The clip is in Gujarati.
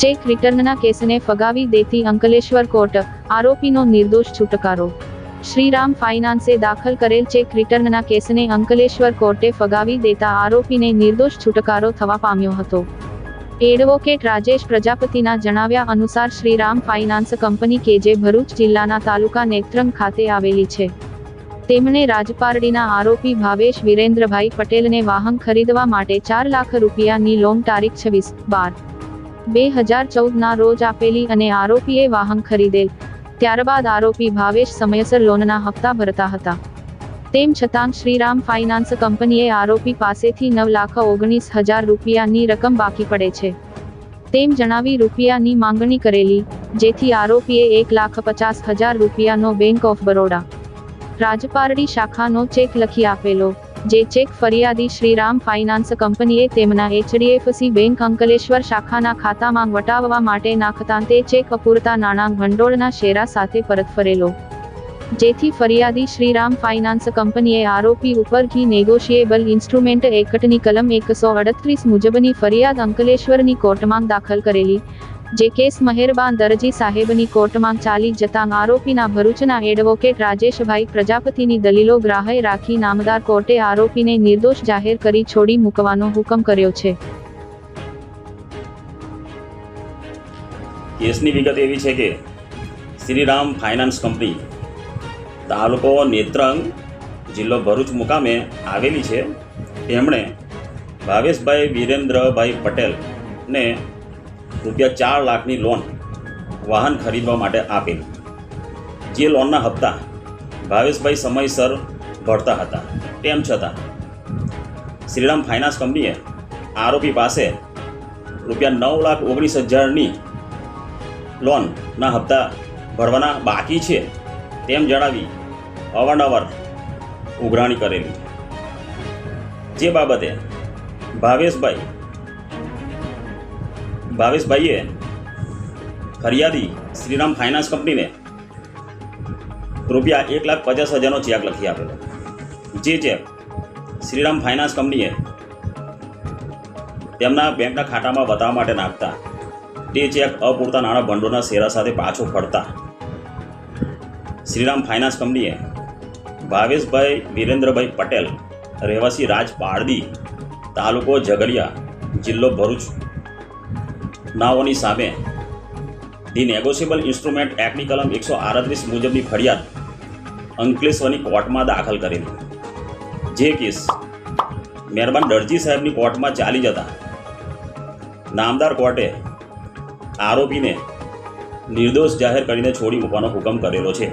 ચેક રિટર્નના કેસને ફગાવી દેતી અંકલેશ્વર કોર્ટ, આરોપીનો નિર્દોષ છુટકારો. શ્રીરામ ફાઇનાન્સે દાખલ કરેલ ચેક રિટર્નના કેસને અંકલેશ્વર કોર્ટે ફગાવી દેતા આરોપીને નિર્દોષ છુટકારો થવા પામ્યો હતો. એડવોકેટ રાજેશ પ્રજાપતિના જણાવ્યા અનુસાર શ્રીરામ ફાઇનાન્સ કંપની કે જે ભરૂચ જિલ્લાના તાલુકા નેત્રંગ ખાતે આવેલી છે. તેમણે રાજપારડીના આરોપી ભાવેશ વિરેન્દ્રભાઈ પટેલને વાહન ખરીદવા માટે ચાર લાખ રૂપિયાની લોન તારીખ છવ્વીસ બાર બે હજાર ચૌદના રોજ આપેલી અને આરોપીએ વાહન ખરીદેલ. ત્યારબાદ આરોપી ભાવેશ સમયસર લોનના હપ્તા ભરતા હતા. તેમ છતાં શ્રીરામ ફાઇનાન્સ કંપનીએ આરોપી પાસેથી નવ લાખ ઓગણીસ હજાર રૂપિયાની રકમ બાકી પડે છે. તેમ જણાવી રૂપિયાની માંગણી કરેલી, જેથી આરોપીએ એક લાખ પચાસ હજાર રૂપિયાનો બેંક ઓફ બરોડા રાજપારડી શાખાનો ચેક લખી આપેલો. જે ચેક ફરિયાદી શ્રીરામ ફાઇનાન્સ કંપનીએ તેમના એચડીએફસી બેંક અંકલેશ્વર શાખાના ખાતામાં વટાવવા માટે નાખતા તે ચેક અપૂરતા નાણાં ભંડોળના શેરા સાથે પરત ફરેલો. જેથી ફરિયાદી શ્રીરામ ફાઇનાન્સ કંપનીએ આરોપી ઉપર ઘી નેગોશિયેબલ ઇન્સ્ટ્રુમેન્ટ એકટની કલમ એકસો અડત્રીસ મુજબની ફરિયાદ અંકલેશ્વરની કોર્ટમાં દાખલ કરેલી. જે કેસ મહેરબાન દરજી સાહેબની કોર્ટમાં ચાલી જતાં આરોપીના ભરૂચના એડવોકેટ રાજેશભાઈ પ્રજાપતિની દલીલો ગ્રાહ્ય રાખી નામદાર કોર્ટે આરોપીને નિર્દોષ જાહેર કરી છોડી મૂકવાનો હુકમ કર્યો છે. કેસની વિગત એવી છે કે શ્રીરામ ફાઇનાન્સ કંપની, તાલુકો નેત્રંગ જિલ્લો ભરૂચ મુકામે આવેલી છે. તેમણે ભાવેશભાઈ વિરેન્દ્રભાઈ પટેલને રૂપિયા ચાર લાખની લોન વાહન ખરીદવા માટે આપેલી. જે લોનના હપ્તા ભાવેશભાઈ સમયસર ભરતા હતા. તેમ છતાં, શ્રીરામ ફાઇનાન્સ કંપનીએ આરોપી પાસે રૂપિયા નવ લાખ ઓગણીસ હજારની લોનના હપ્તા ભરવાના બાકી છે તેમ જણાવી અવારનવાર ઉઘરાણી કરેલી. જે બાબતે ભાવેશભાઈ ભાવેશભાઈએ ફરિયાદી શ્રીરામ ફાઇનાન્સ કંપનીને રૂપિયા એક લાખ પચાસ હજારનો ચેક લખી આપેલો. જે ચેક શ્રીરામ ફાઇનાન્સ કંપનીએ તેમના બેંકના ખાતામાં બતાવવા માટે નાખતા. તે ચેક અપૂરતા નાણાં ભંડોળના શેરા સાથે પાછો ફરતા. શ્રીરામ ફાઇનાન્સ કંપનીએ ભાવેશભાઈ વિરેન્દ્રભાઈ પટેલ, રહેવાસી રાજ તાલુકો ઝઘડિયા, જિલ્લો ભરૂચ નાઓની સામે ધી નેગોશિયેબલ ઇન્સ્ટ્રુમેન્ટ એક્ટની કલમ એકસો આડત્રીસ મુજબની ફરિયાદ અંકલેશ્વરની કોર્ટમાં દાખલ કરેલી જે કેસ મહેરબાન દરજી સાહેબની કોર્ટમાં ચાલી જતા નામદાર કોર્ટે આરોપીને નિર્દોષ જાહેર કરીને છોડી મૂકવાનો હુકમ કરેલો છે.